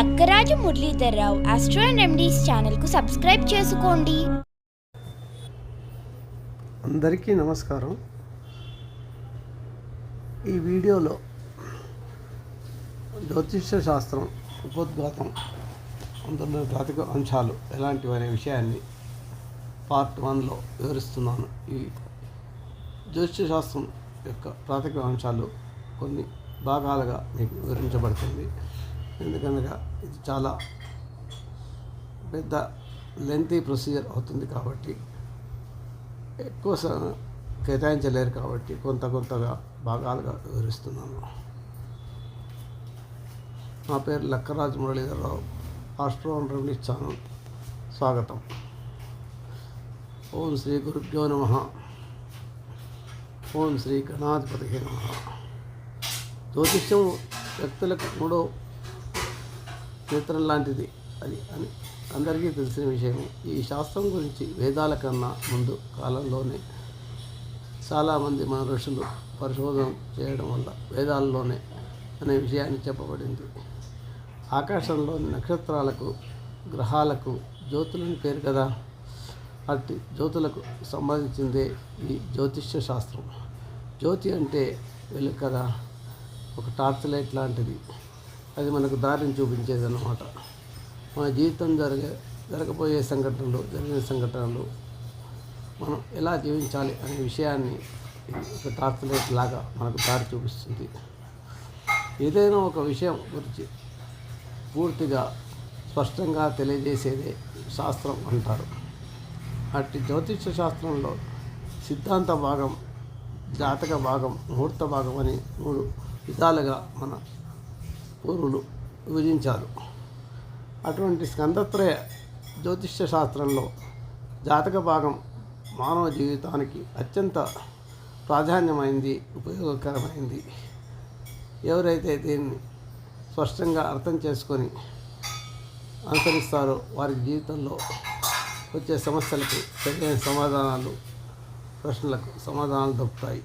Lakkaraju Muralidhar Rao astro and remedies ఛానల్కు subscribe చేసుకోండి. అందరికీ నమస్కారం. ఈ వీడియోలో జ్యోతిష్య శాస్త్రం ఉపోద్ఘాతం అందులో ప్రాథమిక అంశాలు ఎలాంటివి అనే విషయాన్ని పార్ట్ వన్లో వివరిస్తున్నాను. ఈ జ్యోతిష్య శాస్త్రం యొక్క ప్రాథమిక అంశాలు కొన్ని భాగాలుగా మీకు వివరించబడుతుంది. ఎందుకనగా ఇది చాలా పెద్ద లెంతీ ప్రొసీజర్ అవుతుంది కాబట్టి ఎక్కువ కేటాయించలేరు కాబట్టి కొంత కొంతగా భాగాలుగా వివరిస్తున్నాను. నా పేరు Lakkaraju Muralidhara Rao astro and remedies channel స్వాగతం. ఓం శ్రీ గురుభ్యో నమ. ఓం శ్రీ గణాధిపతి నమ. జ్యోతిష్యం వ్యక్తులకు మూడో నేత్రం లాంటిది. అది అని అందరికీ తెలిసిన విషయమే ఈ శాస్త్రం గురించి వేదాల కన్నా ముందు కాలంలోనే చాలామంది మన ఋషులు పరిశోధన చేయడం వల్ల వేదాల్లోనే అనే విషయాన్ని చెప్పబడింది. ఆకాశంలోని నక్షత్రాలకు గ్రహాలకు జ్యోతులని పేరు కదా. అట్టి జ్యోతులకు సంబంధించిందే ఈ జ్యోతిష్య శాస్త్రం. జ్యోతి అంటే వెలుగు కదా. ఒక టార్చ్ లైట్ లాంటిది. అది మనకు దారిని చూపించేది అన్నమాట. మన జీవితం జరిగే జరగబోయే సంఘటనలు జరిగిన సంఘటనలు మనం ఎలా జీవించాలి అనే విషయాన్ని ఒక టార్చ్ లైట్ లాగా మనకు దారి చూపిస్తుంది. ఏదైనా ఒక విషయం గురించి పూర్తిగా స్పష్టంగా తెలియజేసేదే శాస్త్రం అంటారు. అట్టి జ్యోతిష శాస్త్రంలో సిద్ధాంత భాగం జాతక భాగం ముహూర్త భాగం అని మూడు విధాలుగా మన పూర్వులు విభజించారు అటువంటి స్కందత్రయ జ్యోతిష్య శాస్త్రంలో జాతక భాగం మానవ జీవితానికి అత్యంత ప్రాధాన్యమైంది ఉపయోగకరమైంది. ఎవరైతే దీన్ని స్పష్టంగా అర్థం చేసుకొని అనుసరిస్తారో వారి జీవితంలో వచ్చే సమస్యలకు సరైన సమాధానాలు ప్రశ్నలకు సమాధానాలు దొరుకుతాయి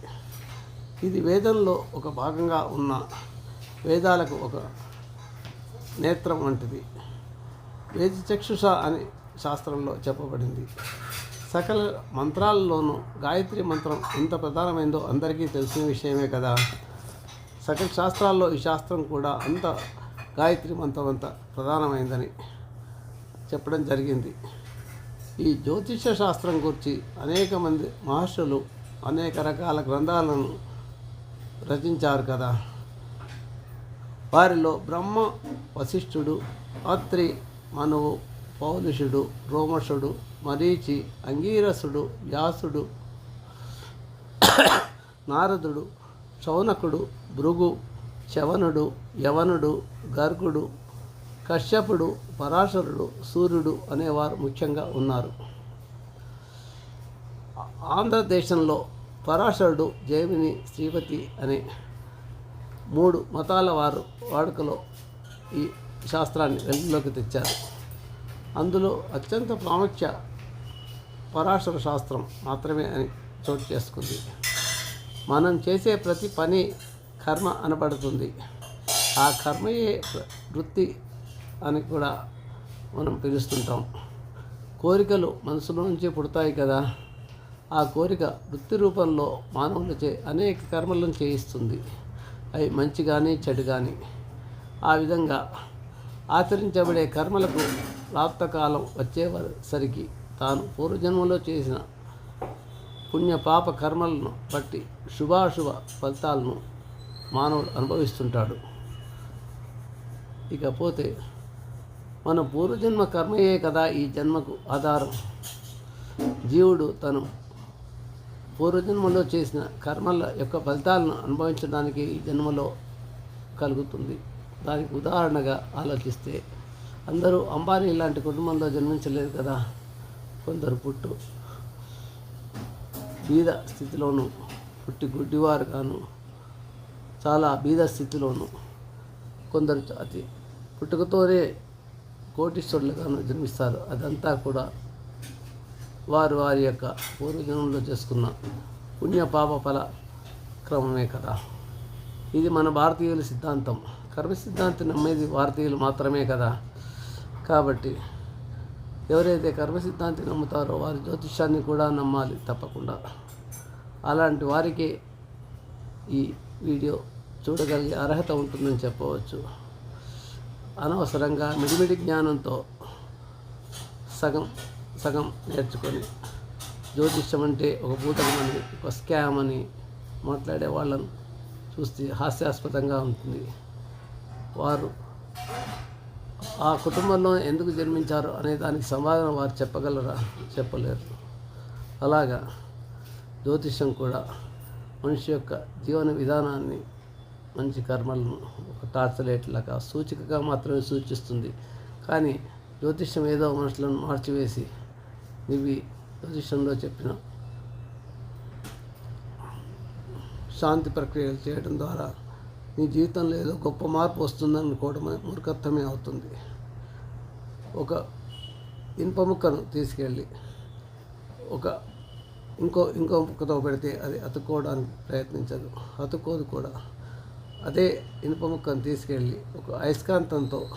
ఇది వేదంలో ఒక భాగంగా ఉన్న వేదాలకు ఒక నేత్రం వంటిది. వేది చక్షుష అని శాస్త్రంలో చెప్పబడింది. సకల మంత్రాల్లోనూ గాయత్రి మంత్రం ఎంత ప్రధానమైందో అందరికీ తెలిసిన విషయమే కదా. సకల శాస్త్రాల్లో ఈ శాస్త్రం కూడా అంత గాయత్రి మంత్రం అంత ప్రధానమైందని చెప్పడం జరిగింది. ఈ జ్యోతిష శాస్త్రం గురించి అనేక మంది మహర్షులు అనేక రకాల గ్రంథాలను రచించారు కదా. వారిలో బ్రహ్మ వశిష్ఠుడు అత్రి మనువు పౌలుషుడు రోమషుడు మరీచి అంగీరసుడు వ్యాసుడు నారదుడు శౌనకుడు భృగు శవనుడు యవనుడు గర్గుడు కశ్యపుడు పరాశరుడు సూర్యుడు అనేవారు ముఖ్యంగా ఉన్నారు. ఆంధ్రదేశంలో పరాశరుడు జైమిని శ్రీపతి అనే మూడు మతాల వారు వాడుకలో ఈ శాస్త్రాన్ని వెలుగులోకి తెచ్చారు. అందులో అత్యంత ప్రాముఖ్య పరాశర శాస్త్రం మాత్రమే అని చోటు చేసుకుంది. మనం చేసే ప్రతి పని కర్మ అనబడుతుంది. ఆ కర్మయే వృత్తి అని కూడా మనం పిలుస్తుంటాం. కోరికలు మనసులో నుంచి పుడతాయి కదా. ఆ కోరిక వృత్తి రూపంలో మానవులచే అనేక కర్మలను చేయిస్తుంది. అవి మంచి కానీ చెడు కానీ ఆ విధంగా ఆచరించబడే కర్మలకు ప్రాప్తకాలం వచ్చేసరికి తాను పూర్వజన్మలో చేసిన పుణ్య పాప కర్మలను బట్టి శుభాశుభ ఫలితాలను మానవుడు అనుభవిస్తుంటాడు. ఇకపోతే మన పూర్వజన్మ కర్మయే కదా ఈ జన్మకు ఆధారం. జీవుడు తను పూర్వజన్మలో చేసిన కర్మల యొక్క ఫలితాలను అనుభవించడానికి ఈ జన్మలో కలుగుతుంది. దానికి ఉదాహరణగా ఆలోచిస్తే అందరూ అంబానీ ఇలాంటి కుటుంబంలో జన్మించలేదు కదా? కొందరు పుట్టు బీద స్థితిలోనూ పుట్టి గుడ్డివారు గాను చాలా బీద స్థితిలోనూ కొందరు అతి పుట్టుకతోనే కోటీశ్వరులుగాను జన్మిస్తారు. అదంతా కూడా వారు వారి యొక్క పూర్వజన్మలో చేసుకున్న పుణ్య పాప ఫల క్రమమే కదా. ఇది మన భారతీయుల సిద్ధాంతం. కర్మ సిద్ధాంతం నమ్మేది భారతీయులు మాత్రమే కదా. కాబట్టి ఎవరైతే కర్మ సిద్ధాంతి నమ్ముతారో వారి జ్యోతిష్యాన్ని కూడా నమ్మాలి తప్పకుండా. అలాంటి వారికి ఈ వీడియో చూడగలిగే అర్హత ఉంటుందని చెప్పవచ్చు. అనవసరంగా మిడిమిడి జ్ఞానంతో సగం సగం నేర్చుకొని జ్యోతిష్యం అంటే ఒక భూతకమని ఒక స్కామ్ అని మాట్లాడే వాళ్ళను చూస్తే హాస్యాస్పదంగా ఉంటుంది. వారు ఆ కుటుంబంలో ఎందుకు జన్మించారు అనే దానికి సమాధానం వారు చెప్పగలరా? చెప్పలేరు. అలాగా జ్యోతిష్యం కూడా మనిషి యొక్క జీవన విధానాన్ని మంచి కర్మలను ఒక టార్చ్ లాగా సూచికగా మాత్రమే సూచిస్తుంది. కానీ జ్యోతిష్యం ఏదో మనుషులను మార్చివేసి ఇవి విషయంలో చెప్పిన శాంతి ప్రక్రియలు చేయడం ద్వారా నీ జీవితంలో ఏదో గొప్ప మార్పు వస్తుందని అనుకోవడం మూర్ఖత్వమే అవుతుంది. ఒక ఇనుప ముక్కను తీసుకెళ్ళి ఒక ఇంకో ఇంకో ముక్కతో పెడితే అది అతుక్కోవడానికి ప్రయత్నించదు. అతుక్కోదు కూడా. అదే ఇనుప ముక్కను తీసుకెళ్ళి ఒక అయస్కాంతంతో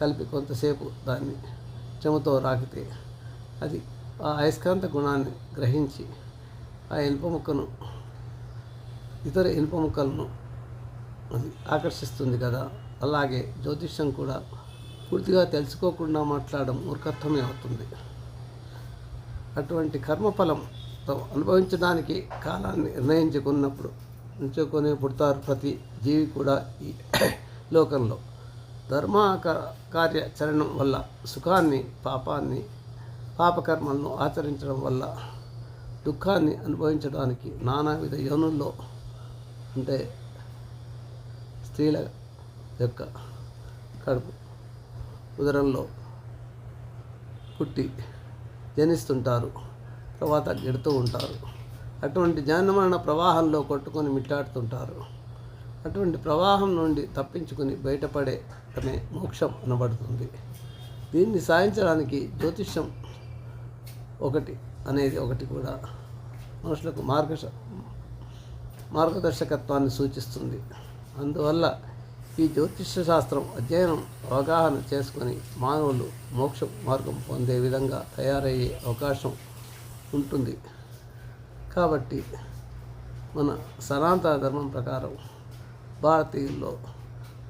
కలిపి కొంతసేపు దాన్ని చెమతో రాకితే అది ఆ అయస్కాంత గుణాన్ని గ్రహించి ఆ ఇనుప ముక్కను ఇతర ఇనుప ముక్కలను అది ఆకర్షిస్తుంది కదా. అలాగే జ్యోతిష్యం కూడా పూర్తిగా తెలుసుకోకుండా మాట్లాడడం మూర్ఖత్వమే అవుతుంది. అటువంటి కర్మఫలంతో అనుభవించడానికి కాలాన్ని నిర్ణయించుకున్నప్పుడు ఉంచుకొని పుడతారు ప్రతి జీవి కూడా ఈ లోకంలో. ధర్మ కార్యాచరణం వల్ల సుఖాన్ని పాపాన్ని పాపకర్మలను ఆచరించడం వల్ల దుఃఖాన్ని అనుభవించడానికి నానావిధ యోనుల్లో అంటే స్త్రీల యొక్క కడుపు ఉదరంలో పుట్టి జనిస్తుంటారు తర్వాత గెడుతూ ఉంటారు. అటువంటి జనమరణ ప్రవాహంలో కొట్టుకొని మిట్టాడుతుంటారు. అటువంటి ప్రవాహం నుండి తప్పించుకొని బయటపడేటమే మోక్షం అనబడుతుంది. దీన్ని సాధించడానికి జ్యోతిష్యం ఒకటి అనేది ఒకటి కూడా మనుషులకు మార్గ మార్గదర్శకత్వాన్ని సూచిస్తుంది. అందువల్ల ఈ జ్యోతిష్య శాస్త్రం అధ్యయనం అవగాహన చేసుకొని మానవులు మోక్ష మార్గం పొందే విధంగా తయారయ్యే అవకాశం ఉంటుంది. కాబట్టి మన సనాతన ధర్మం ప్రకారం భారతీయుల్లో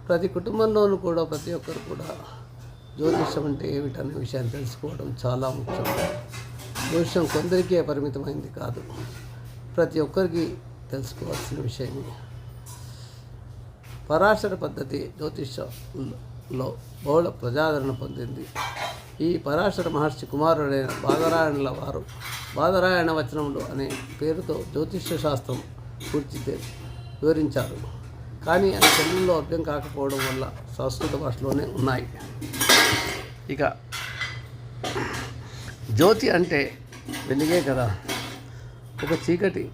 ప్రతి కుటుంబంలోనూ కూడా ప్రతి ఒక్కరు కూడా జ్యోతిష్యం అంటే ఏమిటనే విషయాన్ని తెలుసుకోవడం చాలా ముఖ్యం. దోషం కొందరికే పరిమితమైంది కాదు. ప్రతి ఒక్కరికి తెలుసుకోవాల్సిన విషయమే పరాశర పద్ధతి జ్యోతిష్యంలో బహుళ ప్రజాదరణ పొందింది. ఈ పరాశర మహర్షి కుమారుడైన బాదరాయణుల వారు బాదరాయణ వచనములు అనే పేరుతో జ్యోతిష్య శాస్త్రం పూర్తి వివరించారు. కానీ అది తెలుగులో అర్థం కాకపోవడం వల్ల సంస్కృత భాషలోనే ఉన్నాయి. ఇక జ్యోతి అంటే వెలుగే కదా. ఒక చీకటి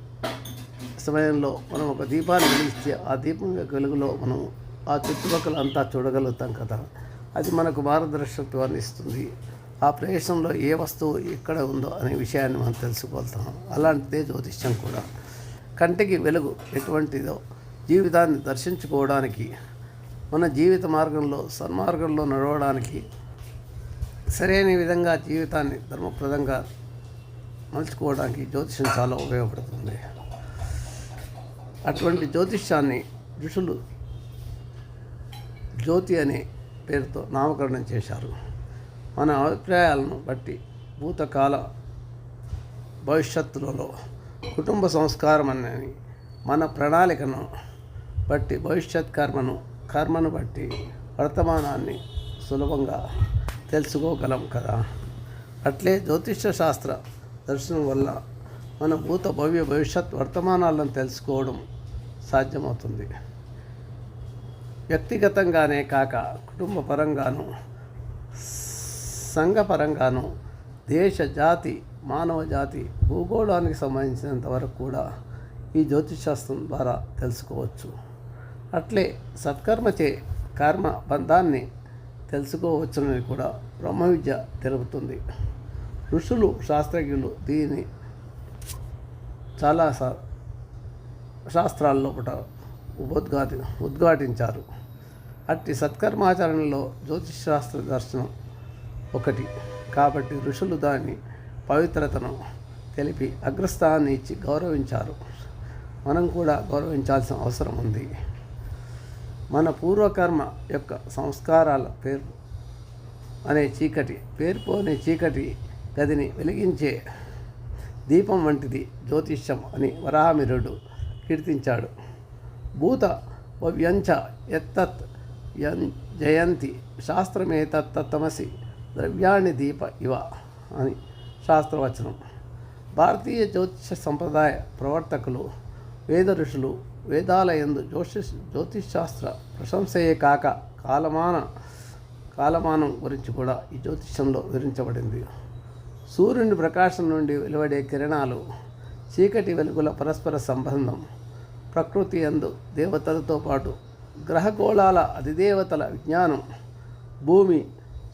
సమయంలో మనం ఒక దీపాన్ని వెలిగిస్తే ఆ దీపం యొక్క వెలుగులో మనం ఆ చుట్టుపక్కల అంతా చూడగలుగుతాం కదా. అది మనకు మార్గదర్శకత్వాన్ని ఇస్తుంది. ఆ ప్రదేశంలో ఏ వస్తువు ఎక్కడ ఉందో అనే విషయాన్ని మనం తెలుసుకోగలుగుతాం. అలాంటిదే జ్యోతిష్యం కూడా. కంటికి వెలుగు ఎటువంటిదో జీవితాన్ని దర్శించుకోవడానికి మన జీవిత మార్గంలో సన్మార్గంలో నడవడానికి సరైన విధంగా జీవితాన్ని ధర్మప్రదంగా మలుచుకోవడానికి జ్యోతిష్యం చాలా ఉపయోగపడుతుంది. అటువంటి జ్యోతిష్యాన్ని ఋషులు జ్యోతి అనే పేరుతో నామకరణం చేశారు. మన అభిప్రాయాలను బట్టి భూతకాల భవిష్యత్తులలో కుటుంబ సంస్కారం అనేది మన ప్రణాళికను బట్టి భవిష్యత్ కర్మను కర్మను బట్టి వర్తమానాన్ని సులభంగా తెలుసుకోగలం కదా. అట్లే జ్యోతిష్య శాస్త్ర దర్శనం వల్ల మన భూత భవ్య భవిష్యత్ వర్తమానాలను తెలుసుకోవడం సాధ్యమవుతుంది. వ్యక్తిగతంగానే కాక కుటుంబ పరంగాను సంఘపరంగాను దేశ జాతి మానవ జాతి భూగోళానికి సంబంధించినంత వరకు కూడా ఈ జ్యోతిషాస్త్రం ద్వారా తెలుసుకోవచ్చు. అట్లే సత్కర్మచే కర్మ బంధాన్ని తెలుసుకోవచ్చునని కూడా బ్రహ్మ విద్య తెలుపుతుంది. ఋషులు శాస్త్రజ్ఞులు దీని చాలా శా శాస్త్రాల్లో ఒకట ఉద్ఘాటి ఉద్ఘాటించారు. అట్టి సత్కర్మాచరణలో జ్యోతిషశాస్త్ర దర్శనం ఒకటి. కాబట్టి ఋషులు దాని పవిత్రతను తెలిపి అగ్రస్థానాన్ని ఇచ్చి గౌరవించారు. మనం కూడా గౌరవించాల్సిన అవసరం ఉంది. మన పూర్వకర్మ యొక్క సంస్కారాల పేరు అనే చీకటి పేరుపోనే చీకటి గదిని వెలిగించే దీపం వంటిది జ్యోతిష్యం అని వరాహమిరుడు కీర్తించాడు. భూత వ్యంచ ఎత్తత్ జయంతి జయంతి తమసి ద్రవ్యాణి దీప ఇవ అని శాస్త్రవచనం. భారతీయ జ్యోతిష సంప్రదాయ ప్రవర్తకులు వేద ఋషులు వేదాల యందు జ్యోతిష్ జ్యోతిషాస్త్ర ప్రశంసయే కాక కాలమాన కాలమానం గురించి కూడా ఈ జ్యోతిష్యంలో వివరించబడింది. సూర్యుని ప్రకాశం నుండి వెలువడే కిరణాలు చీకటి వెలుగుల పరస్పర సంబంధం ప్రకృతి యందు దేవతలతో పాటు గ్రహగోళాల అధిదేవతల విజ్ఞానం భూమి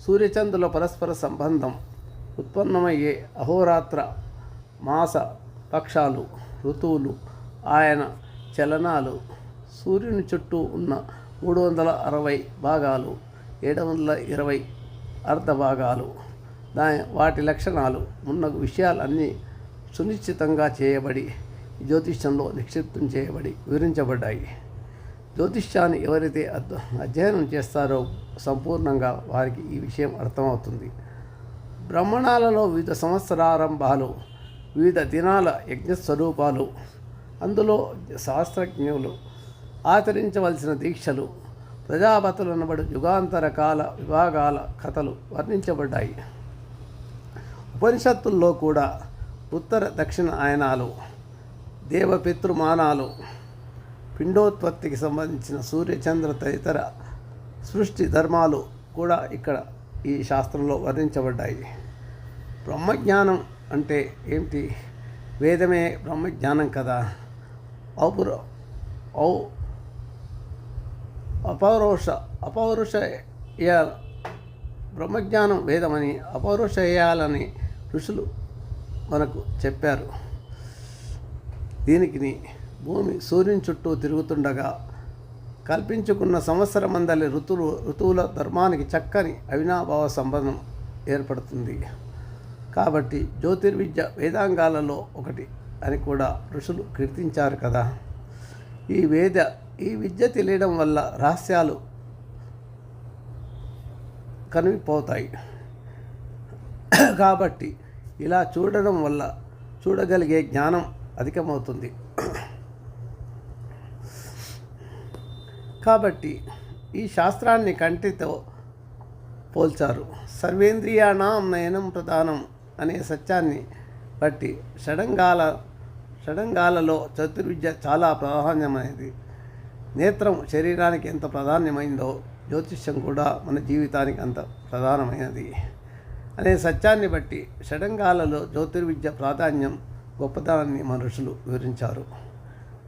సూర్యచంద్రుల పరస్పర సంబంధం ఉత్పన్నమయ్యే అహోరాత్ర మాస పక్షాలు ఋతువులు ఆయన చలనాలు సూర్యుని చుట్టూ ఉన్న మూడు వందల అరవై భాగాలు ఏడు వందల ఇరవై అర్ధ భాగాలు. దాని వాటి లక్షణాలు ఉన్న విషయాలన్నీ సునిశ్చితంగా చేయబడి జ్యోతిష్యంలో నిక్షిప్తం చేయబడి వివరించబడ్డాయి. జ్యోతిష్యాన్ని ఎవరైతే అధ్యయనం చేస్తారో సంపూర్ణంగా వారికి ఈ విషయం అర్థమవుతుంది. బ్రహ్మణాలలో వివిధ సంవత్సరారంభాలు వివిధ దినాల యజ్ఞ స్వరూపాలు అందులో శాస్త్రజ్ఞులు ఆచరించవలసిన దీక్షలు ప్రజాపతులు యుగాంతరకాల యుగాంతర కాల విభాగాల కథలు వర్ణించబడ్డాయి. ఉపనిషత్తుల్లో కూడా ఉత్తర దక్షిణ ఆయనాలు దేవపితృమానాలు పిండోత్పత్తికి సంబంధించిన సూర్యచంద్ర తదితర సృష్టి ధర్మాలు కూడా ఇక్కడ ఈ శాస్త్రంలో వర్ణించబడ్డాయి. బ్రహ్మజ్ఞానం అంటే ఏమిటి? వేదమే బ్రహ్మజ్ఞానం కదా. ఔపుర ఔ అపౌరుష అపౌరుషయ బ్రహ్మజ్ఞానం వేదమని అపౌరుషేయాలని ఋషులు మనకు చెప్పారు. దీనికి భూమి సూర్యుని చుట్టూ తిరుగుతుండగా కల్పించుకున్న సంవత్సరమందలి ఋతువులు ఋతువుల ధర్మానికి చక్కని అవినాభావ సంబంధం ఏర్పడుతుంది. కాబట్టి జ్యోతిర్విద్య వేదాంగాలలో ఒకటి అని కూడా ఋషులు కీర్తించారు కదా. ఈ వేద ఈ విద్య తెలియడం వల్ల రహస్యాలు కనిపిపోతాయి. కాబట్టి ఇలా చూడడం వల్ల చూడగలిగే జ్ఞానం అధికమవుతుంది. కాబట్టి ఈ శాస్త్రాన్ని కంటితో పోల్చారు. సర్వేంద్రియాణం నయనం ప్రధానం అనే సత్యాన్ని బట్టి షడంగాల షడంగాలలో చతుర్విద్య చాలా ప్రాధాన్యమైనది. నేత్రం శరీరానికి ఎంత ప్రాధాన్యమైందో జ్యోతిష్యం కూడా మన జీవితానికి అంత ప్రధానమైనది. అనే సత్యాన్ని బట్టి షడంగాలలో జ్యోతిర్విద్య ప్రాధాన్యం గొప్పతనాన్ని మనుషులు వివరించారు.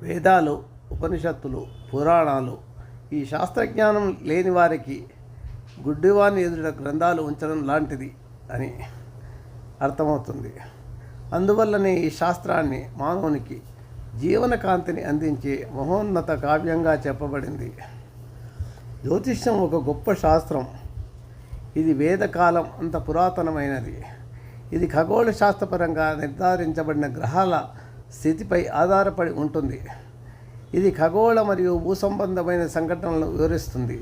వేదాలు ఉపనిషత్తులు పురాణాలు ఈ శాస్త్రజ్ఞానం లేని వారికి గుడ్డివాని ఎదుట గ్రంథాలు ఉంచడం లాంటిది అని అర్థమవుతుంది. అందువల్లనే ఈ శాస్త్రాన్ని మానవునికి జీవన కాంతిని అందించే మహోన్నత కావ్యంగా చెప్పబడింది. జ్యోతిష్యం ఒక గొప్ప శాస్త్రం. ఇది వేదకాలం అంత పురాతనమైనది. ఇది ఖగోళ శాస్త్రపరంగా నిర్ధారించబడిన గ్రహాల స్థితిపై ఆధారపడి ఉంటుంది. ఇది ఖగోళ మరియు భూసంబంధమైన సంఘటనలను వివరిస్తుంది.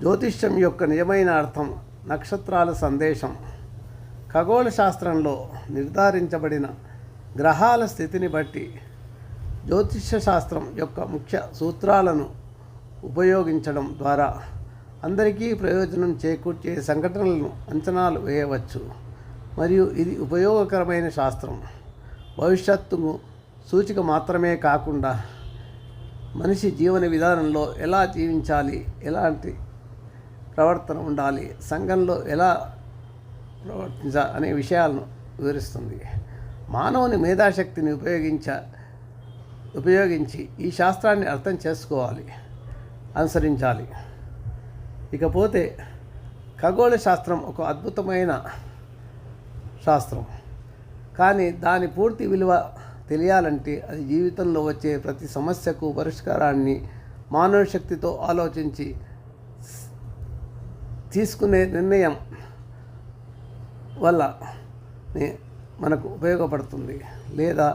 జ్యోతిష్యం యొక్క నిజమైన అర్థం నక్షత్రాల సందేశం. ఖగోళ శాస్త్రంలో నిర్ధారించబడిన గ్రహాల స్థితిని బట్టి జ్యోతిష్య శాస్త్రం యొక్క ముఖ్య సూత్రాలను ఉపయోగించడం ద్వారా అందరికీ ప్రయోజనం చేకూర్చే సంఘటనలను అంచనాలు వేయవచ్చు. మరియు ఇది ఉపయోగకరమైన శాస్త్రం. భవిష్యత్తుకు సూచిక మాత్రమే కాకుండా మనిషి జీవన విధానంలో ఎలా జీవించాలి ఎలాంటి ప్రవర్తన ఉండాలి సంఘంలో ఎలా ప్రవర్తించాలి అనే విషయాలను వివరిస్తుంది. మానవుని మేధాశక్తిని ఉపయోగించ ఉపయోగించి ఈ శాస్త్రాన్ని అర్థం చేసుకోవాలి అనుసరించాలి. ఇకపోతే ఖగోళ శాస్త్రం ఒక అద్భుతమైన శాస్త్రం. కానీ దాని పూర్తి విలువ తెలియాలంటే అది జీవితంలో వచ్చే ప్రతి సమస్యకు పరిష్కారాన్ని మానవ శక్తితో ఆలోచించి తీసుకునే నిర్ణయం వల్ల మనకు ఉపయోగపడుతుంది లేదా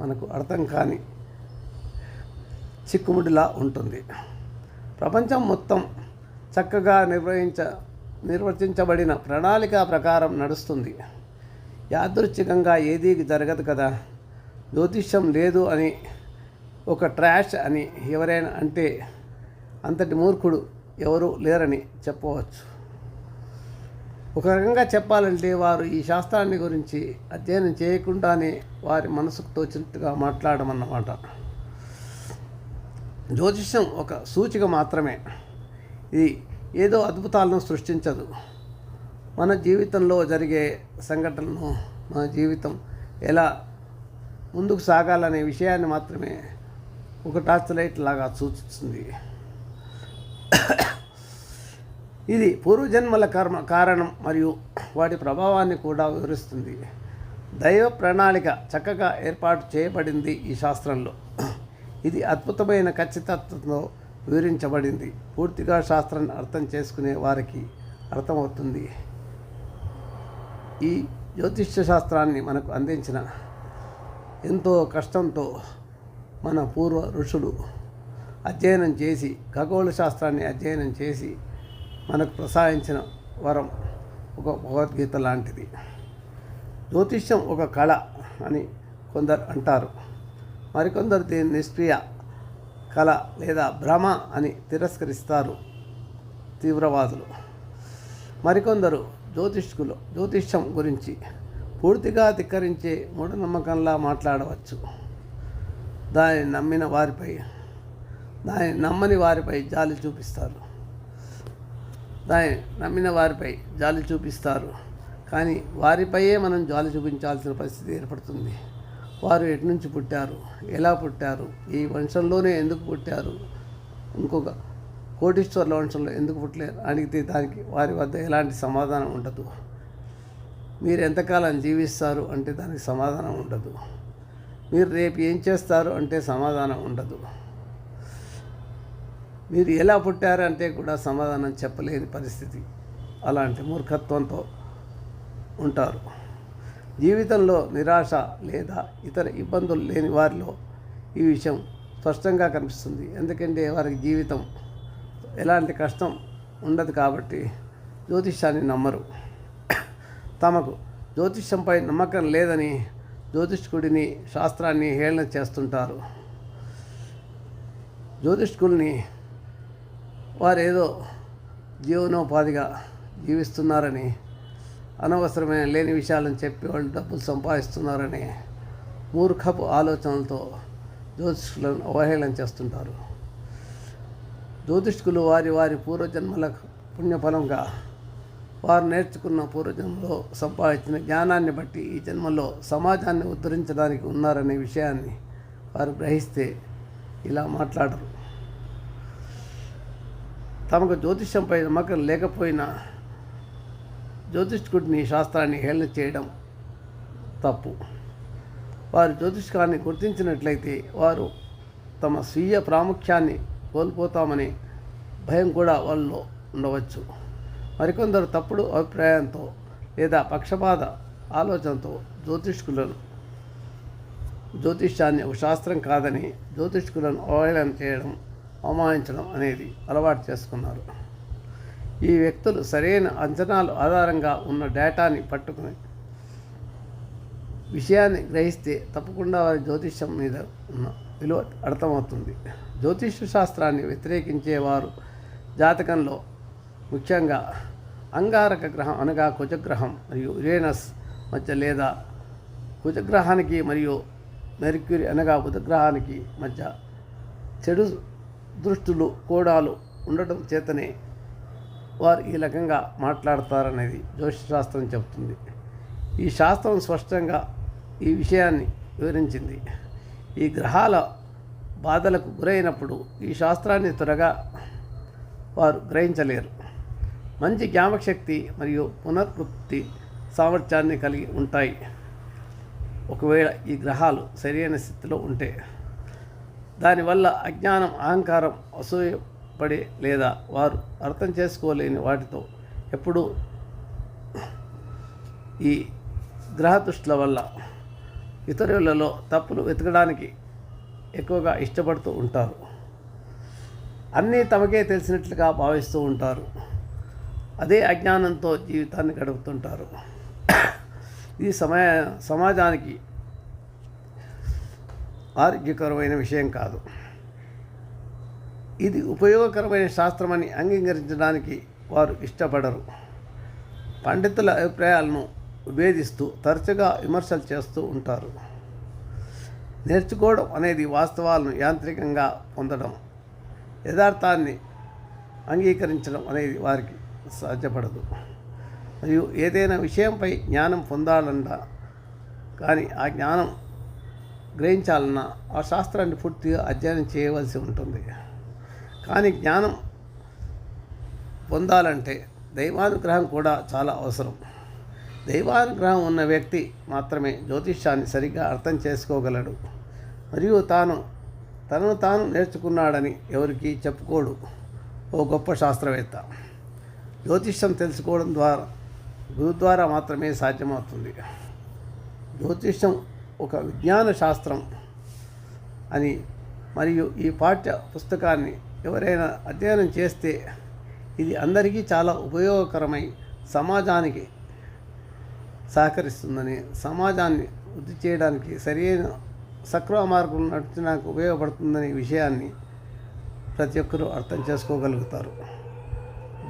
మనకు అర్థం కాని చిక్కుముడిలా ఉంటుంది. ప్రపంచం మొత్తం చక్కగా నిర్వహించ నిర్వర్తించబడిన ప్రణాళిక ప్రకారం నడుస్తుంది. యాదృచ్ఛికంగా ఏదీ జరగదు కదా? జ్యోతిష్యం లేదు అని ఒక ట్రాష్ అని ఎవరైనా అంటే అంతటి మూర్ఖుడు ఎవరు లేరని చెప్పవచ్చు. ఒక రకంగా చెప్పాలంటే వారు ఈ శాస్త్రాన్ని గురించి అధ్యయనం చేయకుండానే వారి మనసుకు తోచినట్టుగా మాట్లాడమన్నమాట. జ్యోతిష్యం ఒక సూచిక మాత్రమే. ఇది ఏదో అద్భుతాలను సృష్టించదు. మన జీవితంలో జరిగే సంఘటనను మన జీవితం ఎలా ముందుకు సాగాలనే విషయాన్ని మాత్రమే ఒక టార్చ్ లైట్ లాగా సూచిస్తుంది. ఇది పూర్వజన్మల కర్మ కారణం మరియు వాటి ప్రభావాన్ని కూడా వివరిస్తుంది. దైవ ప్రణాళిక చక్కగా ఏర్పాటు చేయబడింది ఈ శాస్త్రంలో. ఇది అద్భుతమైన ఖచ్చితత్వంతో వివరించబడింది. పూర్తిగా శాస్త్రాన్ని అర్థం చేసుకునే వారికి అర్థమవుతుంది. ఈ జ్యోతిష్య శాస్త్రాన్ని మనకు అందించిన ఎంతో కష్టంతో మన పూర్వ ఋషులు అధ్యయనం చేసి ఖగోళ శాస్త్రాన్ని అధ్యయనం చేసి మనకు ప్రసాదించిన వరం ఒక భగవద్గీత లాంటిది. జ్యోతిష్యం ఒక కళ అని కొందరు అంటారు. మరికొందరు దీన్ని నిష్క్రియ కళ లేదా భ్రమ అని తిరస్కరిస్తారు తీవ్రవాదులు. మరికొందరు జ్యోతిష్కులు జ్యోతిష్యం గురించి పూర్తిగా ధిక్కరించే మూఢనమ్మకంలా మాట్లాడవచ్చు. దానిని నమ్మిన వారిపై దానిని నమ్మని వారిపై జాలి చూపిస్తారు. దాన్ని నమ్మిన వారిపై జాలి చూపిస్తారు. కానీ వారిపైయే మనం జాలి చూపించాల్సిన పరిస్థితి ఏర్పడుతుంది. వారు ఎటు నుంచి పుట్టారు? ఎలా పుట్టారు? ఈ వంశంలోనే ఎందుకు పుట్టారు? ఇంకొక కోటీశ్వర్ల వంశంలో ఎందుకు పుట్టలేరు? అడిగితే దానికి వారి వద్ద ఎలాంటి సమాధానం ఉండదు. మీరు ఎంతకాలం జీవిస్తారు అంటే దానికి సమాధానం ఉండదు. మీరు రేపు ఏం చేస్తారు అంటే సమాధానం ఉండదు. మీరు ఎలా పుట్టారు అంటే కూడా సమాధానం చెప్పలేని పరిస్థితి. అలాంటి మూర్ఖత్వంతో ఉంటారు. జీవితంలో నిరాశ లేదా ఇతర ఇబ్బందులు లేని వారిలో ఈ విషయం స్పష్టంగా కనిపిస్తుంది. ఎందుకంటే వారికి జీవితం ఎలాంటి కష్టం ఉండదు కాబట్టి జ్యోతిష్యాన్ని నమ్మరు. తమకు జ్యోతిష్యంపై నమ్మకం లేదని జ్యోతిష్కుడిని శాస్త్రాన్ని హేళన చేస్తుంటారు. జ్యోతిష్కుల్ని వారేదో జీవనోపాధిగా జీవిస్తున్నారని అనవసరమైన లేని విషయాలను చెప్పి వాళ్ళు డబ్బులు సంపాదిస్తున్నారని మూర్ఖపు ఆలోచనలతో జ్యోతిష్కులను అవహేళన చేస్తుంటారు. జ్యోతిష్కులు వారి వారి పూర్వజన్మల పుణ్యఫలంగా వారు నేర్చుకున్న పూర్వజన్మలో సంపాదించిన జ్ఞానాన్ని బట్టి ఈ జన్మలో సమాజాన్ని ఉద్ధరించడానికి ఉన్నారనే విషయాన్ని వారు గ్రహిస్తే ఇలా మాట్లాడరు. తమకు జ్యోతిష్యంపై నమ్మకం లేకపోయినా జ్యోతిష్కుడిని శాస్త్రాన్ని హేళన చేయడం తప్పు. వారు జ్యోతిష్కాన్ని గుర్తించినట్లయితే వారు తమ స్వీయ ప్రాముఖ్యాన్ని కోల్పోతామనే భయం కూడా వాళ్ళలో ఉండవచ్చు. మరికొందరు తప్పుడు అభిప్రాయంతో లేదా పక్షపాత ఆలోచనతో జ్యోతిష్కులను జ్యోతిష్యాన్ని ఒక శాస్త్రం కాదని జ్యోతిష్కులను అవహేళన చేయడం అవమానించడం అనేది అలవాటు చేసుకున్నారు. ఈ వ్యక్తులు సరైన అంచనాలు ఆధారంగా ఉన్న డేటాని పట్టుకుని విషయాన్ని గ్రహిస్తే తప్పకుండా వారి జ్యోతిష్యం మీద ఉన్న విలువ అర్థమవుతుంది. జ్యోతిష్య శాస్త్రాన్ని వ్యతిరేకించేవారు జాతకంలో ముఖ్యంగా అంగారక గ్రహం అనగా కుజగ్రహం మరియు యురేనస్ మధ్య లేదా కుజగ్రహానికి మరియు మెర్క్యూరీ అనగా బుధగ్రహానికి మధ్య చెడు దృష్టులు కోడాలు ఉండటం చేతనే వారు ఈ రకంగా మాట్లాడతారనేది జ్యోతిషశాస్త్రం చెబుతుంది. ఈ శాస్త్రం స్పష్టంగా ఈ విషయాన్ని వివరించింది. ఈ గ్రహాల బాధలకు గురైనప్పుడు ఈ శాస్త్రాన్ని త్వరగా వారు గ్రహించలేరు. మంచి జ్ఞాపకశక్తి మరియు పునర్వృత్తి సామర్థ్యాన్ని కలిగి ఉంటాయి. ఒకవేళ ఈ గ్రహాలు సరైన స్థితిలో ఉంటే దానివల్ల అజ్ఞానం అహంకారం పడి లేదా వారు అర్థం చేసుకోలేని వాటితో ఎప్పుడూ ఈ గ్రహదృష్టిల వల్ల ఇతరులలో తప్పులు వెతకడానికి ఎక్కువగా ఇష్టపడుతూ ఉంటారు. అన్నీ తమకే తెలిసినట్లుగా భావిస్తూ ఉంటారు. అదే అజ్ఞానంతో జీవితాన్ని గడుపుతుంటారు. ఇది సమయ సమాజానికి ఆరోగ్యకరమైన విషయం కాదు. ఇది ఉపయోగకరమైన శాస్త్రమని అంగీకరించడానికి వారు ఇష్టపడరు. పండితుల అభిప్రాయాలను విభేదిస్తూ తరచుగా విమర్శలు చేస్తూ ఉంటారు. నేర్చుకోవడం అనేది వాస్తవాలను యాంత్రికంగా పొందడం యథార్థాన్ని అంగీకరించడం అనేది వారికి సాధ్యపడదు మరియు ఏదైనా విషయంపై జ్ఞానం పొందాలన్నా కానీ ఆ జ్ఞానం గ్రహించాలన్నా ఆ శాస్త్రాన్ని పూర్తిగా అధ్యయనం చేయవలసి ఉంటుంది. కానీ జ్ఞానం పొందాలంటే దైవానుగ్రహం కూడా చాలా అవసరం. దైవానుగ్రహం ఉన్న వ్యక్తి మాత్రమే జ్యోతిష్యాన్ని సరిగ్గా అర్థం చేసుకోగలడు. మరియు తాను తనను తాను నేర్చుకున్నాడని ఎవరికి చెప్పుకోడు. ఓ గొప్ప శాస్త్రవేత్త. జ్యోతిష్యం తెలుసుకోవడం ద్వారా గురు ద్వారా మాత్రమే సాధ్యమవుతుంది. జ్యోతిష్యం ఒక విజ్ఞాన శాస్త్రం అని మరియు ఈ పాఠ్య పుస్తకాన్ని ఎవరైనా అధ్యయనం చేస్తే ఇది అందరికీ చాలా ఉపయోగకరమై సమాజానికి సహకరిస్తుందని సమాజాన్ని వృద్ధి చేయడానికి సరైన సక్రమ మార్గం నడిచడానికి ఉపయోగపడుతుందనే విషయాన్ని ప్రతి ఒక్కరూ అర్థం చేసుకోగలుగుతారు.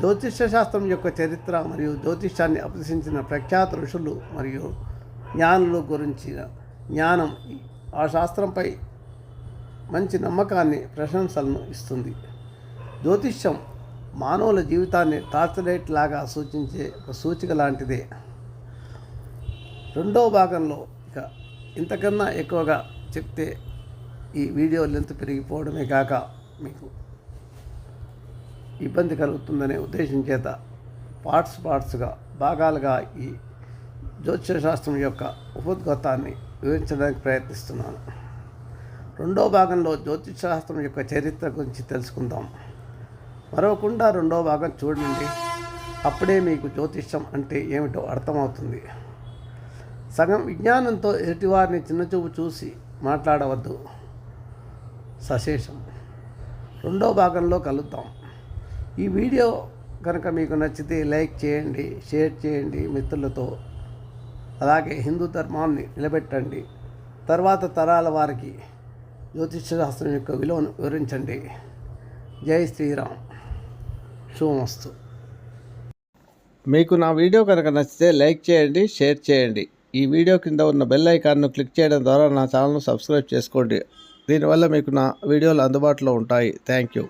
జ్యోతిష్య శాస్త్రం యొక్క చరిత్ర మరియు జ్యోతిష్యాన్ని అభ్యసించిన ప్రఖ్యాత ఋషులు మరియు జ్ఞానుల గురించిన జ్ఞానం ఆ శాస్త్రంపై మంచి నమ్మకాన్ని ప్రశంసలను ఇస్తుంది. జ్యోతిష్యం మానవుల జీవితాన్ని టార్చ్ లైట్ లాగా సూచించే ఒక సూచిక లాంటిదే. రెండవ భాగంలో ఇక ఇంతకన్నా ఎక్కువగా చెప్తే ఈ వీడియో లెంత్ పెరిగిపోవడమే కాక మీకు ఇబ్బంది కలుగుతుందనే ఉద్దేశం చేత పార్ట్స్ పార్ట్స్గా భాగాలుగా ఈ జ్యోతిష శాస్త్రం యొక్క ఉపోద్ఘాతాన్ని వివరించడానికి ప్రయత్నిస్తున్నాను. రెండో భాగంలో జ్యోతిష్ శాస్త్రం యొక్క చరిత్ర గురించి తెలుసుకుందాం. మరవకుండా రెండో భాగం చూడండి. అప్పుడే మీకు జ్యోతిష్యం అంటే ఏమిటో అర్థమవుతుంది. సగం విజ్ఞానంతో ఎదుటివారిని చిన్నచూపు చూసి మాట్లాడవద్దు. సశేషం. రెండో భాగంలో కలుద్దాం. ఈ వీడియో కనుక మీకు నచ్చితే లైక్ చేయండి షేర్ చేయండి మిత్రులతో. అలాగే హిందూ ధర్మాన్ని నిలబెట్టండి. తర్వాత తరాల వారికి జ్యోతిష శాస్త్రం యొక్క విలువను వివరించండి. జై శ్రీరామ్. శుభమస్తు. మీకు నా వీడియో కనుక నచ్చితే లైక్ చేయండి షేర్ చేయండి. ఈ వీడియో కింద ఉన్న బెల్ ఐకాన్ను క్లిక్ చేయడం ద్వారా నా ఛానల్ను సబ్స్క్రైబ్ చేసుకోండి. దీనివల్ల మీకు నా వీడియోలు అందుబాటులో ఉంటాయి. Thank you.